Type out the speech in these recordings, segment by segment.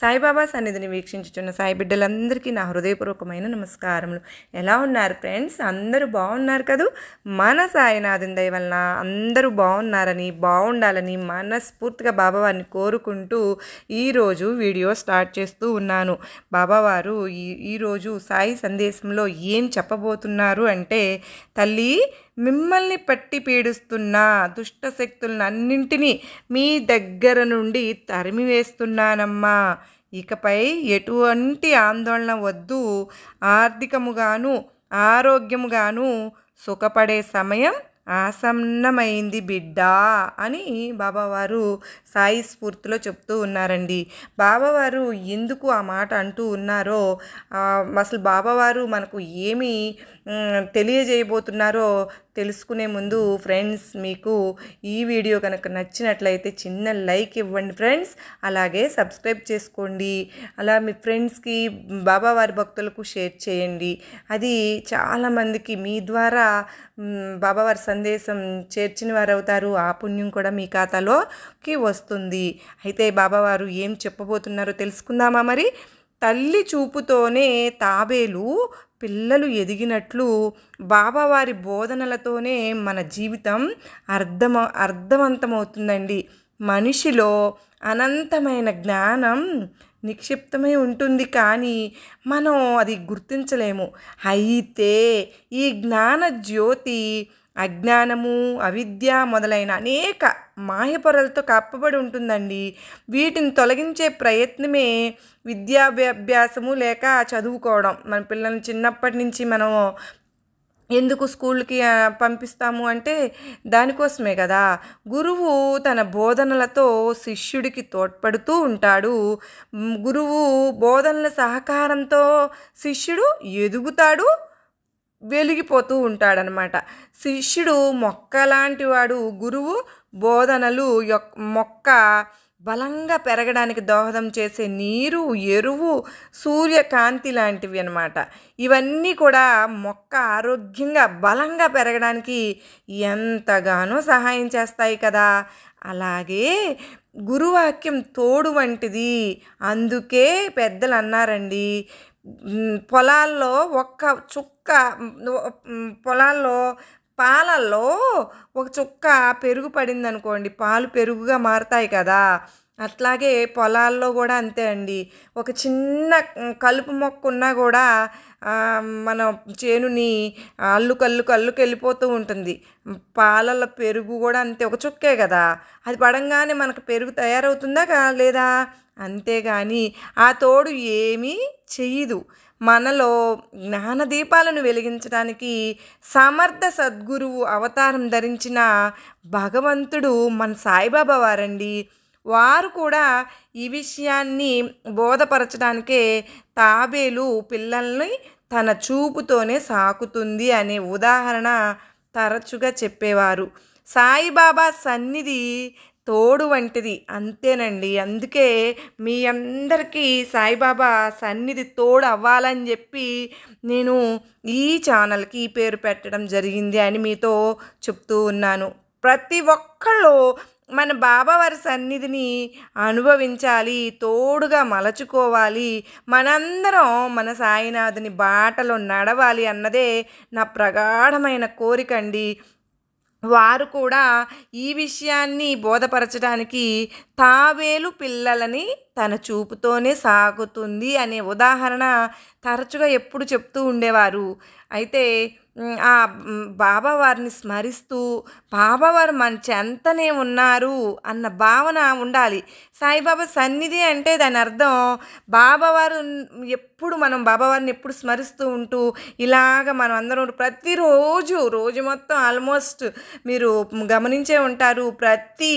సాయిబాబా సన్నిధిని వీక్షించుచున్న సాయి బిడ్డలందరికీ నా హృదయపూర్వకమైన నమస్కారములు. ఎలా ఉన్నారు ఫ్రెండ్స్? అందరూ బాగున్నారు కదూ? మన సాయినాథన్ దయ వలన అందరూ బాగున్నారని బాగుండాలని మనస్ఫూర్తిగా బాబావారిని కోరుకుంటూ ఈరోజు వీడియో స్టార్ట్ చేస్తూ ఉన్నాను. బాబావారు ఈ ఈరోజు సాయి సందేశంలో ఏం చెప్పబోతున్నారు అంటే తల్లి మిమ్మల్ని పట్టి పీడిస్తున్న దుష్ట మీ దగ్గర నుండి తరిమివేస్తున్నానమ్మా. ఇకపై ఎటువంటి ఆందోళన వద్దు. ఆర్థికముగాను ఆరోగ్యముగాను సుఖపడే సమయం ఆసన్నమైంది బిడ్డ అని బాబావారు సాయి స్ఫూర్తిలో చెప్తూ ఉన్నారండి. బాబావారు ఎందుకు ఆ మాట అంటూ ఉన్నారో అసలు బాబావారు మనకు ఏమి తెలియజేయబోతున్నారో తెలుసుకునే ముందు ఫ్రెండ్స్ మీకు ఈ వీడియో కనుక నచ్చినట్లయితే చిన్న లైక్ ఇవ్వండి ఫ్రెండ్స్. అలాగే సబ్స్క్రైబ్ చేసుకోండి. అలా మీ ఫ్రెండ్స్కి బాబావారి భక్తులకు షేర్ చేయండి. అది చాలామందికి మీ ద్వారా బాబావారి సందేశం చేర్చిన వారు అవుతారు. ఆ పుణ్యం కూడా మీ ఖాతాలోకి వస్తుంది. అయితే బాబావారు ఏం చెప్పబోతున్నారో తెలుసుకుందామా మరి? తల్లి చూపుతోనే తాబేలు పిల్లలు ఎదిగినట్లు బాబావారి బోధనలతోనే మన జీవితం అర్థమ అర్థవంతమవుతుందండి. మనిషిలో అనంతమైన జ్ఞానం నిక్షిప్తమై ఉంటుంది కానీ మనం అది గుర్తించలేము. అయితే ఈ జ్ఞాన జ్యోతి అజ్ఞానము అవిద్య మొదలైన అనేక మాయపొరలతో కప్పబడి ఉంటుందండి. వీటిని తొలగించే ప్రయత్నమే విద్యాభ్యాసము లేక చదువుకోవడం. మన పిల్లల్ని చిన్నప్పటి నుంచి మనం ఎందుకు స్కూల్కి పంపిస్తాము అంటే దానికోసమే కదా. గురువు తన బోధనలతో శిష్యుడికి తోడ్పడుతూ ఉంటాడు. గురువు బోధనల సహకారంతో శిష్యుడు ఎదుగుతాడు వెలిగిపోతూ ఉంటాడనమాట. శిష్యుడు మొక్క లాంటి వాడు గురువు బోధనలు మొక్క బలంగా పెరగడానికి దోహదం చేసే నీరు ఎరువు సూర్యకాంతి లాంటివి అనమాట ఇవన్నీ కూడా మొక్క ఆరోగ్యంగా బలంగా పెరగడానికి ఎంతగానో సహాయం చేస్తాయి కదా. అలాగే గురువాక్యం తోడు వంటిది. అందుకే పెద్దలు అన్నారండి పొలాల్లో ఒక్క చుక్క పొలాల్లో పాలల్లో ఒక చుక్క పెరుగు పడింది అనుకోండి పాలు పెరుగుగా మారుతాయి కదా. అట్లాగే పొలాల్లో కూడా అంతే అండి. ఒక చిన్న కలుపు మొక్క ఉన్నా కూడా మన చేనుని అల్లు కల్లుకు అల్లుకు వెళ్ళిపోతూ ఉంటుంది. పాలల పెరుగు కూడా అంతే ఒక చుక్కే కదా. అది పడంగానే మనకు పెరుగు తయారవుతుందా లేదా? అంతేగాని ఆ తోడు ఏమీ చెయ్యదు. మనలో జ్ఞానదీపాలను వెలిగించడానికి సమర్థ సద్గురువు అవతారం ధరించిన భగవంతుడు మన సాయిబాబా వారండి. వారు కూడా ఈ విషయాన్ని బోధపరచడానికే తాబేలు పిల్లల్ని తన చూపుతోనే సాకుతుంది అనే ఉదాహరణ తరచుగా చెప్పేవారు. సాయిబాబా సన్నిధి తోడు వంటిది. అంతేనండి. అందుకే మీ అందరికీ సాయిబాబా సన్నిధి తోడు అవ్వాలని చెప్పి నేను ఈ ఛానల్కి ఈ పేరు పెట్టడం జరిగింది అని మీతో చెప్తూ ఉన్నాను. ప్రతి ఒక్కళ్ళు మన బాబావారి సన్నిధిని అనుభవించాలి తోడుగా మలచుకోవాలి మనందరం మన సాయినాథుని బాటలో నడవాలి అన్నదే నా ప్రగాఢమైన కోరిక అండి. వారు కూడా ఈ విషయాన్ని బోధపరచడానికి తావేలు పిల్లలని తన చూపుతోనే సాగుతుంది అనే ఉదాహరణ తరచుగా ఎప్పుడు చెప్తూ ఉండేవారు. అయితే ఆ బాబావారిని స్మరిస్తూ బాబావారు మన చెంతనే ఉన్నారు అన్న భావన ఉండాలి. సాయిబాబా సన్నిధి అంటే దాని అర్థం బాబావారు ఎప్పుడు మనం బాబావారిని ఎప్పుడు స్మరిస్తూ ఉంటూ ఇలాగ మనం అందరం ప్రతిరోజు రోజు మొత్తం ఆల్మోస్ట్ మీరు గమనించే ఉంటారు ప్రతి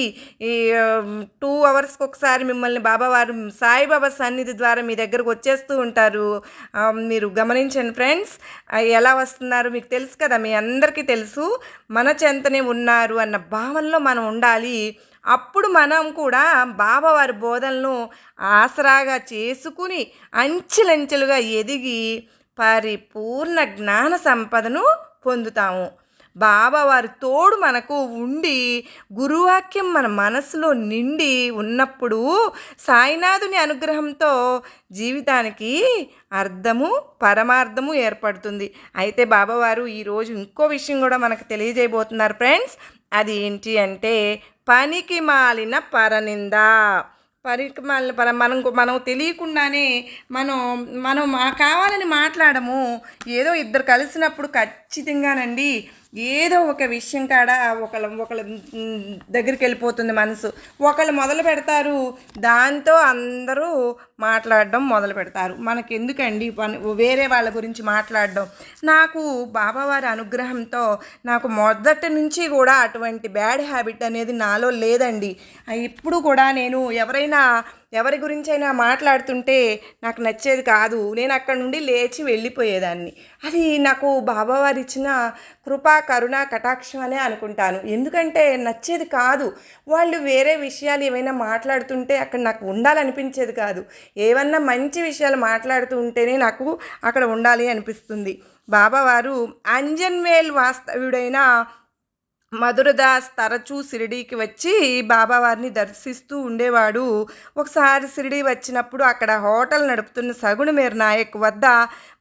టూ అవర్స్కి ఒకసారి మిమ్మల్ని బాబావారు సాయిబాబా సన్నిధి ద్వారా మీ దగ్గరకు వచ్చేస్తూ ఉంటారు. మీరు గమనించండి ఫ్రెండ్స్ ఎలా వస్తున్నారు మీకు తెలుసు కదా మీ అందరికీ తెలుసు మన చెంతనే ఉన్నారు అన్న భావనలో మనం ఉండాలి. అప్పుడు మనం కూడా బాబావారి బోధనలను ఆసరాగా చేసుకుని అంచెలంచెలుగా ఎదిగి పరిపూర్ణ జ్ఞాన సంపదను పొందుతాము. బాబా వారి తోడు మనకు ఉండి గురువాక్యం మన మనసులో నిండి ఉన్నప్పుడు సాయినాథుని అనుగ్రహంతో జీవితానికి అర్థము పరమార్థము ఏర్పడుతుంది. అయితే బాబావారు ఈరోజు ఇంకో విషయం కూడా మనకు తెలియజేయబోతున్నారు ఫ్రెండ్స్. అది ఏంటి అంటే పనికి మాలిన పరనింద. పనికి మాలిన పర మనం మనం తెలియకుండానే మనం మనం మా- కావాలని మాట్లాడము. ఏదో ఇద్దరు కలిసినప్పుడు ఖచ్చితంగానండి ఏదో ఒక విషయం కాడ ఒకళ్ళ ఒకళ్ళ దగ్గరికి వెళ్ళిపోతుంది మనసు. ఒకళ్ళు మొదలు పెడతారు దాంతో అందరూ మాట్లాడడం మొదలు పెడతారు. మనకి ఎందుకండి వేరే వాళ్ళ గురించి మాట్లాడడం. నాకు బాబావారి అనుగ్రహంతో నాకు మొదటి నుంచి కూడా అటువంటి బ్యాడ్ హ్యాబిట్ అనేది నాలో లేదండి. ఇప్పుడు కూడా నేను ఎవరైనా ఎవరి గురించి అయినా మాట్లాడుతుంటే నాకు నచ్చేది కాదు. నేను అక్కడ నుండి లేచి వెళ్ళిపోయేదాన్ని. అది నాకు బాబావారు ఇచ్చిన కృపా కరుణ కటాక్షం అనే అనుకుంటాను. ఎందుకంటే నచ్చేది కాదు. వాళ్ళు వేరే విషయాలు ఏమైనా మాట్లాడుతుంటే అక్కడ నాకు ఉండాలనిపించేది కాదు. ఏమన్నా మంచి విషయాలు మాట్లాడుతూ ఉంటేనే నాకు అక్కడ ఉండాలి అనిపిస్తుంది. బాబావారు అంజన్వేల్ వాస్తవ్యుడైన మధురదాస్ తరచూ షిరిడీకి వచ్చి బాబావారిని దర్శిస్తూ ఉండేవాడు. ఒకసారి షిరిడీ వచ్చినప్పుడు అక్కడ హోటల్ నడుపుతున్న సగుణమేర్ నాయక్ వద్ద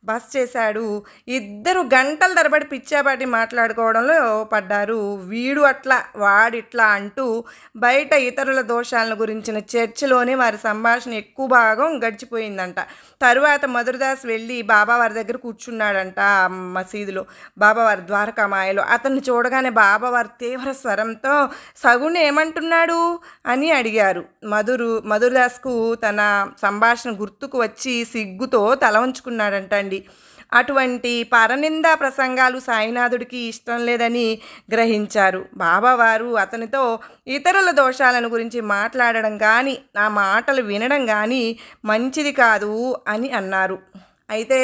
బస్ చేశాడు. ఇద్దరు గంటల తరబడి పిచ్చాపాటి మాట్లాడుకోవడంలో పడ్డారు. వీడు అట్లా వాడిట్లా అంటూ బయట ఇతరుల దోషాలను గురించిన చర్చలోనే వారి సంభాషణ ఎక్కువ భాగం గడిచిపోయిందంట. తరువాత మధురదాస్ వెళ్ళి బాబావారి దగ్గర కూర్చున్నాడంట మసీదులో బాబావారి ద్వారకామాయలో అతన్ని చూడగానే బాబావారి తీవ్ర స్వరంతో సగుణ్ ఏమంటున్నాడు? అని అడిగారు. మధురు మధురదాస్కు తన సంభాషణ గుర్తుకు వచ్చి సిగ్గుతో తల ఉంచుకున్నాడంట అండి అటువంటి పరనిందా ప్రసంగాలు సాయినాథుడికి ఇష్టం లేదని గ్రహించారు. బాబావారు అతనితో ఇతరుల దోషాలను గురించి మాట్లాడడం కానీ ఆ మాటలు వినడం కానీ మంచిది కాదు అని అన్నారు. అయితే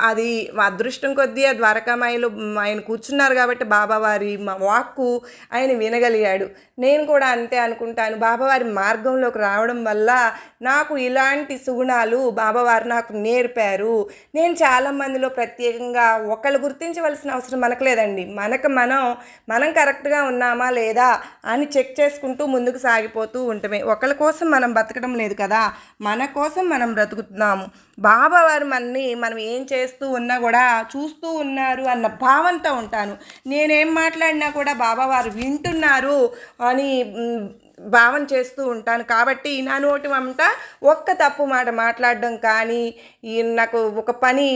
అది అదృష్టం కొద్దీ ఆ ద్వారకామాయిలో ఆయన కూర్చున్నారు కాబట్టి బాబావారి మా వాక్కు ఆయన వినగలిగాడు. నేను కూడా అంతే అనుకుంటాను. బాబావారి మార్గంలోకి రావడం వల్ల నాకు ఇలాంటి సుగుణాలు బాబావారు నాకు నేర్పారు. నేను చాలా మందిలో ప్రత్యేకంగా ఒకళ్ళు గుర్తించవలసిన అవసరం మనకు లేదండి మనకు మనం మనం కరెక్ట్గా ఉన్నామా లేదా అని చెక్ చేసుకుంటూ ముందుకు సాగిపోతూ ఉంటమే. ఒకళ్ళ కోసం మనం బతకడం లేదు కదా. మన కోసం మనం బ్రతుకుతున్నాము. బాబావారు మనని మనం ఏం చేస్తూ ఉన్నా కూడా చూస్తూ ఉన్నారు అన్న భావంతో ఉంటాను. నేనేం మాట్లాడినా కూడా బాబావారు వింటున్నారు అని భావన చేస్తూ ఉంటాను. కాబట్టి నా నోటి వెంట ఒక్క తప్పు మాట మాట్లాడడం కానీ నాకు ఒక పని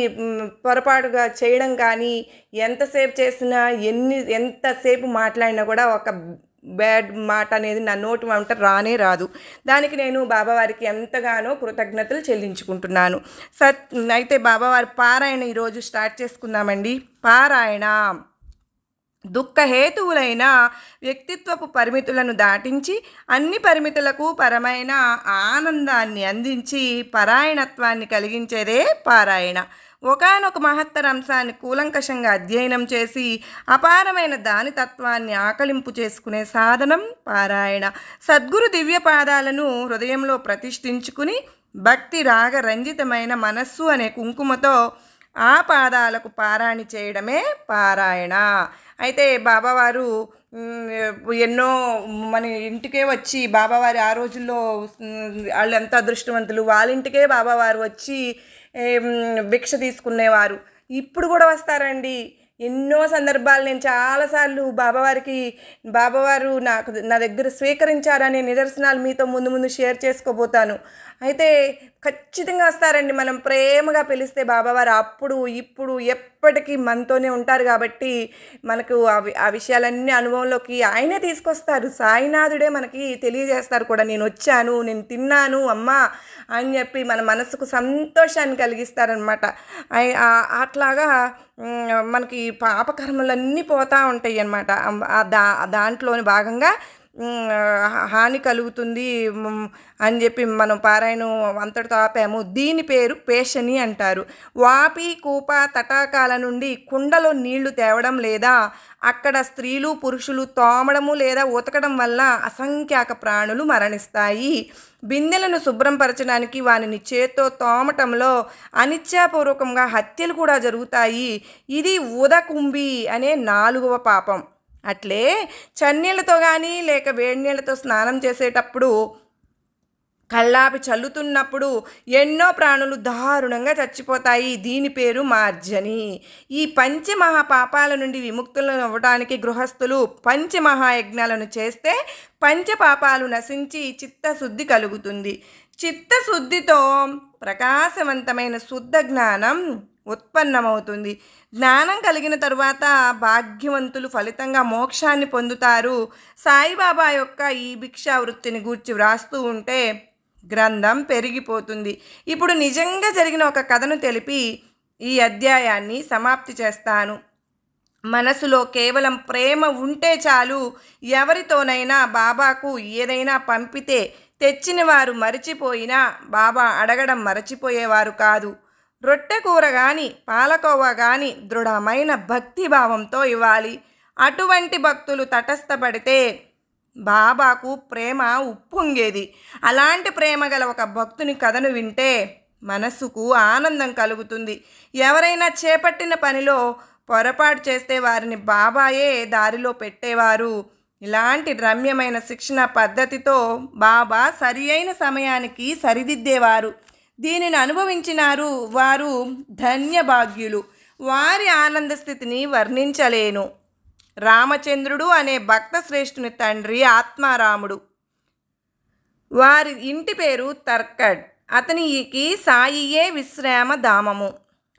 పొరపాటుగా చేయడం కానీ ఎంతసేపు చేసినా ఎన్ని ఎంతసేపు మాట్లాడినా కూడా ఒక బ్యాడ్ మాట అనేది నా నోటి వంట రానే రాదు. దానికి నేను బాబావారికి ఎంతగానో కృతజ్ఞతలు చెల్లించుకుంటున్నాను. సత్ అయితే బాబావారి పారాయణ ఈరోజు స్టార్ట్ చేసుకుందామండి. పారాయణ. దుఃఖహేతువులైన వ్యక్తిత్వపు పరిమితులను దాటించి అన్ని పరిమితులకు పరమైన ఆనందాన్ని అందించి పరాయణత్వాన్ని కలిగించేదే పారాయణ. ఒకానొక మహత్తర అంశాన్ని కూలంకషంగా అధ్యయనం చేసి అపారమైన దాని తత్వాన్ని ఆకలింపు చేసుకునే సాధనం పారాయణ. సద్గురు దివ్య పాదాలను హృదయంలో ప్రతిష్ఠించుకుని భక్తి రాగ రంజితమైన మనస్సు అనే కుంకుమతో ఆ పాదాలకు పారాణి చేయడమే పారాయణ. అయితే బాబావారు ఎన్నో మన ఇంటికే వచ్చి బాబావారి ఆ రోజుల్లో వాళ్ళు ఎంత అదృష్టవంతులు. వాళ్ళ ఇంటికే బాబావారు వచ్చి భిక్ష తీసుకునేవారు. ఇప్పుడు కూడా వస్తారండి. ఎన్నో సందర్భాలు నేను చాలాసార్లు బాబావారికి బాబావారు నాకు నా దగ్గర స్వీకరించారనే నిదర్శనాలు మీతో ముందు ముందు షేర్ చేసుకోబోతాను. అయితే ఖచ్చితంగా వస్తారండి. మనం ప్రేమగా పిలిస్తే బాబావారు అప్పుడు ఇప్పుడు ఎప్పటికీ మనతోనే ఉంటారు కాబట్టి మనకు ఆ ఆ విషయాలన్నీ అనుభవంలోకి ఆయనే తీసుకొస్తారు. సాయినాథుడే మనకి తెలియజేస్తారు కూడా నేను వచ్చాను నేను తిన్నాను అమ్మా అని చెప్పి మన మనసుకు సంతోషాన్ని కలిగిస్తారనమాట అట్లాగా మనకి పాపకర్మలన్నీ పోతూ ఉంటాయి అన్నమాట దా దాంట్లోని భాగంగా హాని కలుగుతుంది అని చెప్పి మనం పారాయణం అంతటితో ఆపాము. దీని పేరు పేషని అంటారు. వాపి కూప తటాకాల నుండి కుండలో నీళ్ళు తేవడం లేదా అక్కడ స్త్రీలు పురుషులు తోమడము లేదా ఉతకడం వల్ల అసంఖ్యాక ప్రాణులు మరణిస్తాయి. బిందెలను శుభ్రంపరచడానికి వానిని చేత్తో తోమటంలో అనిచ్ఛాపూర్వకంగా హత్యలు కూడా జరుగుతాయి. ఇది ఉదకుంభి అనే నాలుగవ పాపం. అట్లే చన్నీళ్ళతో కానీ లేక వేడి నీళ్ళతో స్నానం చేసేటప్పుడు కల్లాపి చల్లుతున్నప్పుడు ఎన్నో ప్రాణులు దారుణంగా చచ్చిపోతాయి. దీని పేరు మార్జని. ఈ పంచమహాపాపాల నుండి విముక్తులను అవ్వడానికి గృహస్థులు పంచమహాయజ్ఞాలను చేస్తే పంచపాపాలు నశించి చిత్తశుద్ధి కలుగుతుంది. చిత్తశుద్ధితో ప్రకాశవంతమైన శుద్ధ జ్ఞానం ఉత్పన్నమవుతుంది. జ్ఞానం కలిగిన తరువాత భాగ్యవంతులు ఫలితంగా మోక్షాన్ని పొందుతారు. సాయిబాబా యొక్క ఈ భిక్షా వృత్తిని గూర్చి వ్రాస్తూ ఉంటే గ్రంథం పెరిగిపోతుంది. ఇప్పుడు నిజంగా జరిగిన ఒక కథను తెలిపి ఈ అధ్యాయాన్ని సమాప్తి చేస్తాను. మనసులో కేవలం ప్రేమ ఉంటే చాలు ఎవరితోనైనా బాబాకు ఏదైనా పంపితే తెచ్చిన వారు మరచిపోయినా బాబా అడగడం మరచిపోయేవారు కాదు. రొట్టె కూర కానీ పాలకోవ కానీ దృఢమైన భక్తి భావంతో ఇవ్వాలి. అటువంటి భక్తులు తటస్థపడితే బాబాకు ప్రేమ ఉప్పొంగేది. అలాంటి ప్రేమ గల ఒక భక్తుని కథను వింటే మనసుకు ఆనందం కలుగుతుంది. ఎవరైనా చేపట్టిన పనిలో పొరపాటు చేస్తే వారిని బాబాయే దారిలో పెట్టేవారు. ఇలాంటి రమ్యమైన శిక్షణ పద్ధతితో బాబా సరి అయిన సమయానికి సరిదిద్దేవారు. దీనిని అనుభవించినారు వారు ధన్యభాగ్యులు. వారి ఆనంద స్థితిని వర్ణించలేను. రామచంద్రుడు అనే భక్త శ్రేష్ఠుని తండ్రి ఆత్మారాముడు. వారి ఇంటి పేరు తర్కడ్. అతనికి సాయియే విశ్రామ ధామము.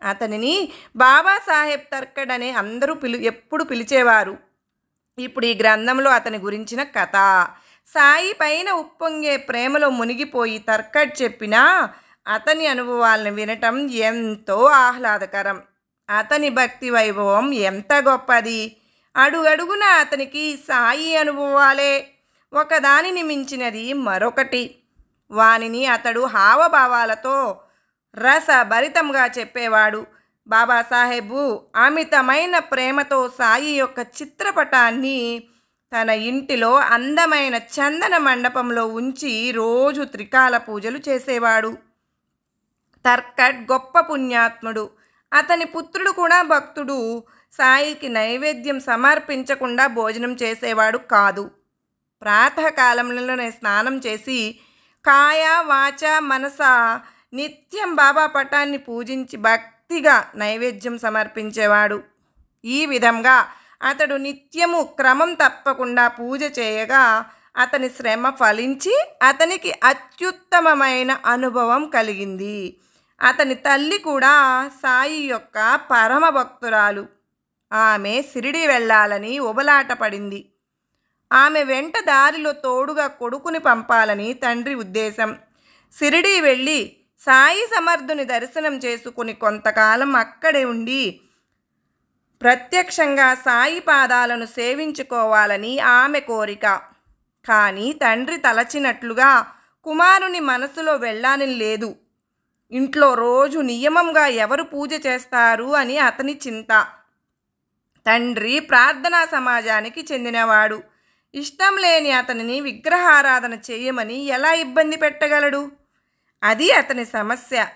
అతనిని బాబాసాహెబ్ తర్కడ్ అనే అందరూ పిలు ఎప్పుడు పిలిచేవారు. ఇప్పుడు ఈ గ్రంథంలో అతని గురించిన కథ. సాయి పైన ఉప్పొంగే ప్రేమలో మునిగిపోయి తర్కడ్ చెప్పినా అతని అనుభవాలను వినటం ఎంతో ఆహ్లాదకరం. అతని భక్తి వైభవం ఎంత గొప్పది! అడుగడుగున అతనికి సాయి అనుభవాలే ఒకదానిని మించినది మరొకటి. వానిని అతడు హావభావాలతో రసభరితంగా చెప్పేవాడు. బాబాసాహెబు అమితమైన ప్రేమతో సాయి యొక్క చిత్రపటాన్ని తన ఇంటిలో అందమైన చందన మండపంలో ఉంచి రోజు త్రికాల పూజలు చేసేవాడు. తర్కట్ గొప్ప పుణ్యాత్ముడు. అతని పుత్రుడు కూడా భక్తుడు. సాయికి నైవేద్యం సమర్పించకుండా భోజనం చేసేవాడు కాదు. ప్రాతకాలంలోనే స్నానం చేసి కాయ వాచ మనస నిత్యం బాబా పటాన్ని పూజించి భక్తిగా నైవేద్యం సమర్పించేవాడు. ఈ విధంగా అతడు నిత్యము క్రమం తప్పకుండా పూజ చేయగా అతని శ్రమ ఫలించి అతనికి అత్యుత్తమమైన అనుభవం కలిగింది. అతని తల్లి కూడా సాయి యొక్క పరమ భక్తురాలు. ఆమె సిరిడి వెళ్ళాలని ఉబలాట పడింది. ఆమె వెంట దారిలో తోడుగా కొడుకుని పంపాలని తండ్రి ఉద్దేశం. సిరిడి వెళ్ళి సాయి సమర్థుని దర్శనం చేసుకుని కొంతకాలం అక్కడే ఉండి ప్రత్యక్షంగా సాయి పాదాలను సేవించుకోవాలని ఆమె కోరిక. కానీ తండ్రి తలచినట్లుగా కుమారుని మనసులో వెళ్ళాలని లేదు. ఇంట్లో రోజు నియమంగా ఎవరు పూజ చేస్తారు అని అతని చింత. తండ్రి ప్రార్థనా సమాజానికి చెందినవాడు. ఇష్టం లేని అతనిని విగ్రహారాధన చేయమని ఎలా ఇబ్బంది పెట్టగలడు? అది అతని సమస్య.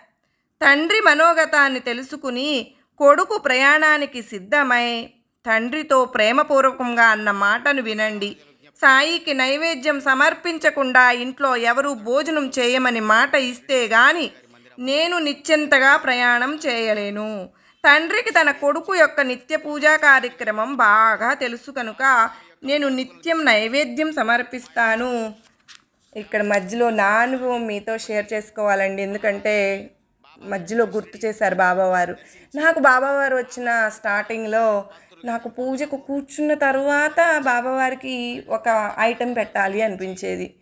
తండ్రి మనోగతాన్ని తెలుసుకుని కొడుకు ప్రయాణానికి సిద్ధమై తండ్రితో ప్రేమపూర్వకంగా అన్న మాటను వినండి. సాయికి నైవేద్యం సమర్పించకుండా ఇంట్లో ఎవరు భోజనం చేయమని మాట ఇస్తే గాని నేను నిశ్చింతగా ప్రయాణం చేయలేను. తండ్రికి తన కొడుకు యొక్క నిత్య పూజా కార్యక్రమం బాగా తెలుసు కనుక నేను నిత్యం నైవేద్యం సమర్పిస్తాను. ఇక్కడ మధ్యలో నా అనుభవం మీతో షేర్ చేసుకోవాలండి. ఎందుకంటే మధ్యలో గుర్తు చేశారు బాబావారు. నాకు బాబావారు వచ్చిన స్టార్టింగ్లో నాకు పూజకు కూర్చున్న తర్వాత బాబావారికి ఒక ఐటెం పెట్టాలి అనిపించేది.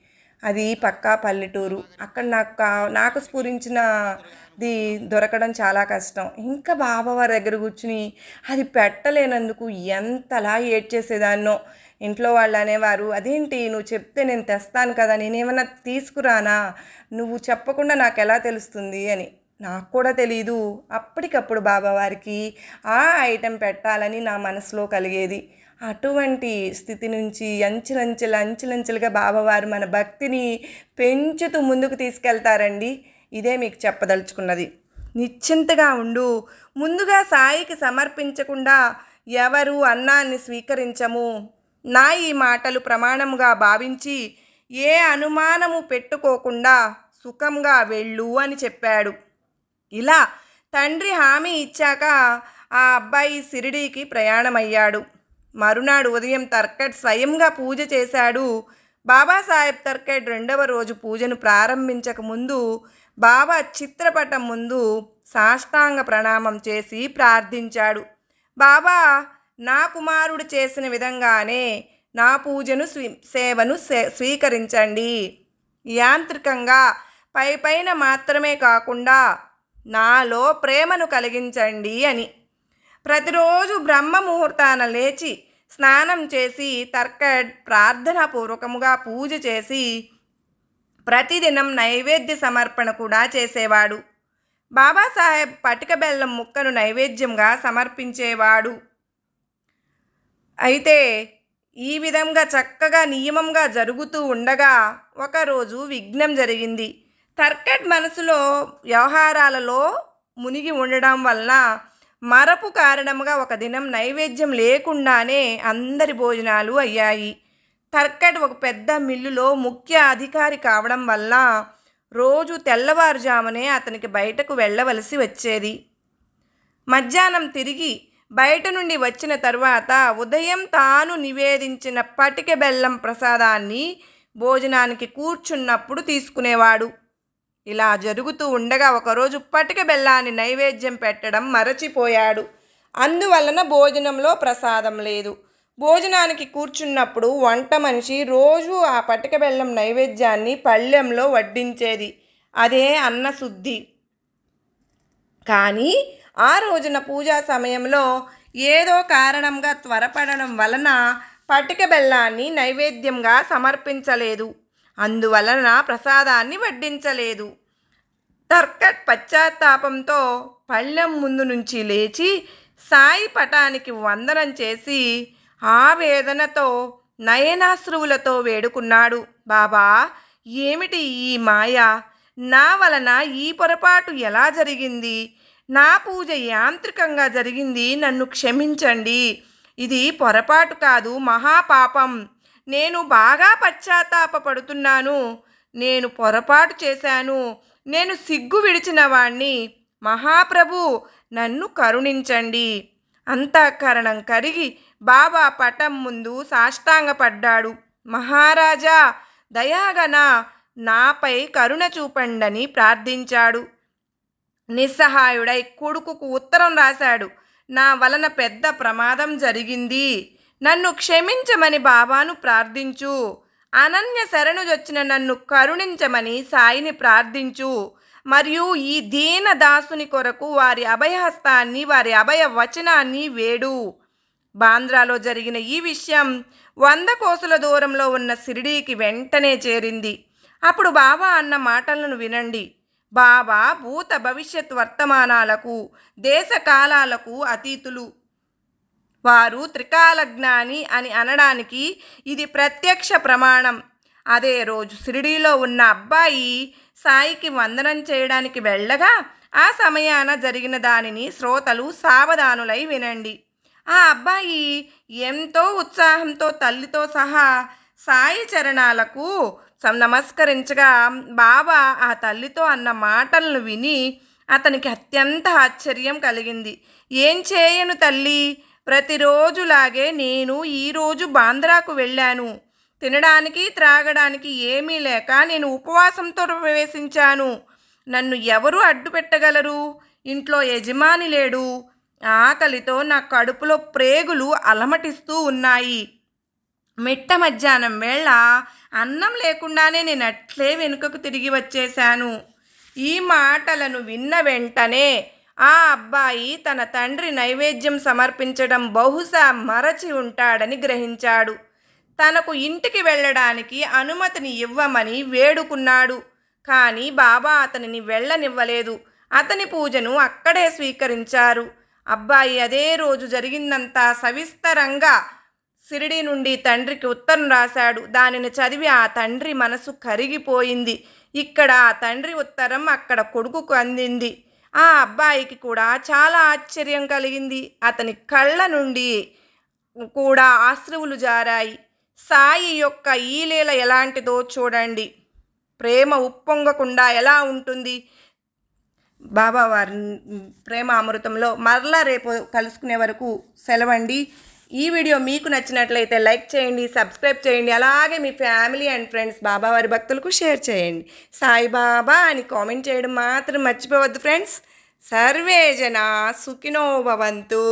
అది పక్కా పల్లెటూరు. అక్కడ నాకు కా- నాకు స్ఫురించినది దొరకడం చాలా కష్టం. ఇంకా బాబావారి దగ్గర కూర్చుని అది పెట్టలేనందుకు ఎంతలా ఏడ్చేసేదాన్నో. ఇంట్లో వాళ్ళు అనేవారు అదేంటి నువ్వు చెప్తే నేను తెస్తాను కదా నేనేమన్నా తీసుకురానా? నువ్వు చెప్పకుండా నాకు ఎలా తెలుస్తుంది? అని. నాకు కూడా తెలీదు. అప్పటికప్పుడు బాబావారికి ఆ ఐటెం పెట్టాలని నా మనసులో కలిగేది. అటువంటి స్థితి నుంచి అంచెలంచెలు అంచెలంచెలుగా బాబావారు మన భక్తిని పెంచుతూ ముందుకు తీసుకెళ్తారండి. ఇదే మీకు చెప్పదలుచుకున్నది. నిశ్చింతగా ఉండు. ముందుగా సాయికి సమర్పించకుండా ఎవరు అన్నాన్ని స్వీకరించము. నా ఈ మాటలు ప్రమాణముగా భావించి ఏ అనుమానము పెట్టుకోకుండా సుఖంగా వెళ్ళు అని చెప్పాడు. ఇలా తండ్రి హామీ ఇచ్చాక ఆ అబ్బాయి సిరిడీకి ప్రయాణమయ్యాడు. మరునాడు ఉదయం తర్కట్ స్వయంగా పూజ చేశాడు. బాబాసాహెబ్ తర్కట్ రెండవ రోజు పూజను ప్రారంభించక ముందు బాబా చిత్రపటం ముందు సాష్టాంగ ప్రణామం చేసి ప్రార్థించాడు. బాబా నా కుమారుడు చేసిన విధంగానే నా పూజను స్వీ సేవను స్వీకరించండి. యాంత్రికంగా పైపైన మాత్రమే కాకుండా నాలో ప్రేమను కలిగించండి అని. ప్రతిరోజు బ్రహ్మ ముహూర్తాన లేచి స్నానం చేసి తర్కడ్ ప్రార్థనాపూర్వకముగా పూజ చేసి ప్రతిదినం నైవేద్య సమర్పణ కూడా చేసేవాడు. బాబాసాహెబ్ పటిక బెల్లం ముక్కను నైవేద్యంగా సమర్పించేవాడు. అయితే ఈ విధంగా చక్కగా నియమంగా జరుగుతూ ఉండగా ఒకరోజు విఘ్నం జరిగింది. తర్కట్ మనసులో వ్యవహారాలలో మునిగి ఉండడం వలన మరపు కారణముగా ఒక దినం నైవేద్యం లేకుండానే అందరి భోజనాలు అయ్యాయి. తర్కట్ ఒక పెద్ద మిల్లులో ముఖ్య అధికారి కావడం వల్ల రోజు తెల్లవారుజామునే అతనికి బయటకు వెళ్ళవలసి వచ్చేది. మధ్యాహ్నం తిరిగి బయట నుండి వచ్చిన తర్వాత ఉదయం తాను నివేదించిన పటిక బెల్లం ప్రసాదాన్ని భోజనానికి కూర్చున్నప్పుడు తీసుకునేవాడు. ఇలా జరుగుతూ ఉండగా ఒకరోజు పటిక బెల్లాన్ని నైవేద్యం పెట్టడం మరచిపోయాడు. అందువలన భోజనంలో ప్రసాదం లేదు. భోజనానికి కూర్చున్నప్పుడు వంట మనిషి రోజు ఆ పటిక బెల్లం నైవేద్యాన్ని పళ్ళెంలో వడ్డించేది. అదే అన్నశుద్ధి. కానీ ఆ రోజున పూజా సమయంలో ఏదో కారణంగా త్వరపడడం వలన పటిక బెల్లాన్ని నైవేద్యంగా సమర్పించలేదు. అందువలన ప్రసాదాన్ని వడ్డించలేదు. తర్కట్ పశ్చాత్తాపంతో పళ్ళెం ముందు నుంచి లేచి సాయి పటానికి వందనం చేసి ఆవేదనతో నయనాశ్రువులతో వేడుకున్నాడు. బాబా ఏమిటి ఈ మాయ? నా వలన ఈ పొరపాటు ఎలా జరిగింది? నా పూజ యాంత్రికంగా జరిగింది. నన్ను క్షమించండి. ఇది పొరపాటు కాదు మహాపాపం. నేను బాగా పశ్చాత్తాపపడుతున్నాను. నేను పొరపాటు చేశాను. నేను సిగ్గు విడిచిన వాణ్ణి. మహాప్రభు నన్ను కరుణించండి. అంతఃకరణం కరిగి బాబా పటం ముందు సాష్టాంగపడ్డాడు. మహారాజా దయాగన నాపై కరుణ చూపండని ప్రార్థించాడు. నిస్సహాయుడై కొడుకుకు ఉత్తరం రాశాడు. నా వలన పెద్ద ప్రమాదం జరిగింది. నన్ను క్షమించమని బాబాను ప్రార్థించు. అనన్య శరణుజొచ్చిన నన్ను కరుణించమని సాయిని ప్రార్థించు. మరియు ఈ దీన దాసుని కొరకు వారి అభయహస్తాన్ని వారి అభయ వచనాన్ని వేడు. బాంద్రాలో జరిగిన ఈ విషయం వంద కోసుల దూరంలో ఉన్న సిరిడీకి వెంటనే చేరింది. అప్పుడు బాబా అన్న మాటలను వినండి. బాబా భూత భవిష్యత్ వర్తమానాలకు దేశ కాలాలకు అతీతులు. వారు త్రికాలజ్ఞాని అని అనడానికి ఇది ప్రత్యక్ష ప్రమాణం. అదే రోజు షిరిడీలో ఉన్న అబ్బాయి సాయికి వందనం చేయడానికి వెళ్ళగా ఆ సమయాన జరిగిన దానిని శ్రోతలు సావధానులై వినండి. ఆ అబ్బాయి ఎంతో ఉత్సాహంతో తల్లితో సహా సాయి చరణాలకు సం- నమస్కరించగా బాబా ఆ తల్లితో అన్న మాటలను విని అతనికి అత్యంత ఆశ్చర్యం కలిగింది. ఏం చేయను తల్లి? ప్రతిరోజులాగే నేను ఈరోజు బాంద్రాకు వెళ్ళాను. తినడానికి త్రాగడానికి ఏమీ లేక నేను ఉపవాసంతో ప్రవేశించాను. నన్ను ఎవరు అడ్డు పెట్టగలరు? ఇంట్లో యజమాని లేడు. ఆకలితో నా కడుపులో ప్రేగులు అలమటిస్తూ ఉన్నాయి. మిట్ట మధ్యాహ్నం వేళ అన్నం లేకుండానే నేను అట్లే వెనుకకు తిరిగి వచ్చేశాను. ఈ మాటలను విన్న వెంటనే ఆ అబ్బాయి తన తండ్రి నైవేద్యం సమర్పించడం బహుశా మరచి ఉంటాడని గ్రహించాడు. తనకు ఇంటికి వెళ్ళడానికి అనుమతిని ఇవ్వమని వేడుకున్నాడు. కానీ బాబా అతనిని వెళ్ళనివ్వలేదు. అతని పూజను అక్కడే స్వీకరించారు. అబ్బాయి అదే రోజు జరిగిందంతా సవిస్తరంగా సిరిడి నుండి తండ్రికి ఉత్తరం రాశాడు. దానిని చదివి ఆ తండ్రి మనసు కరిగిపోయింది. ఇక్కడ ఆ తండ్రి ఉత్తరం అక్కడ కొడుకుకు అందింది. ఆ అబ్బాయికి కూడా చాలా ఆశ్చర్యం కలిగింది. అతని కళ్ళ నుండి కూడా ఆశ్రువులు జారాయి. సాయి యొక్క ఈ లీల ఎలాంటిదో చూడండి. ప్రేమ ఉప్పొంగకుండా ఎలా ఉంటుంది? బాబా వారి ప్రేమ అమృతంలో మరలా రేపు కలుసుకునే వరకు సెలవండి. ఈ వీడియో మీకు నచ్చినట్లయితే లైక్ చేయండి సబ్స్క్రైబ్ చేయండి అలాగే మీ ఫ్యామిలీ అండ్ ఫ్రెండ్స్ బాబా వారి భక్తులకు షేర్ చేయండి. సాయిబాబా అని కామెంట్ చేయడం మాత్రం మర్చిపోవద్దు ఫ్రెండ్స్. సర్వే జన సుఖినో భవంతు.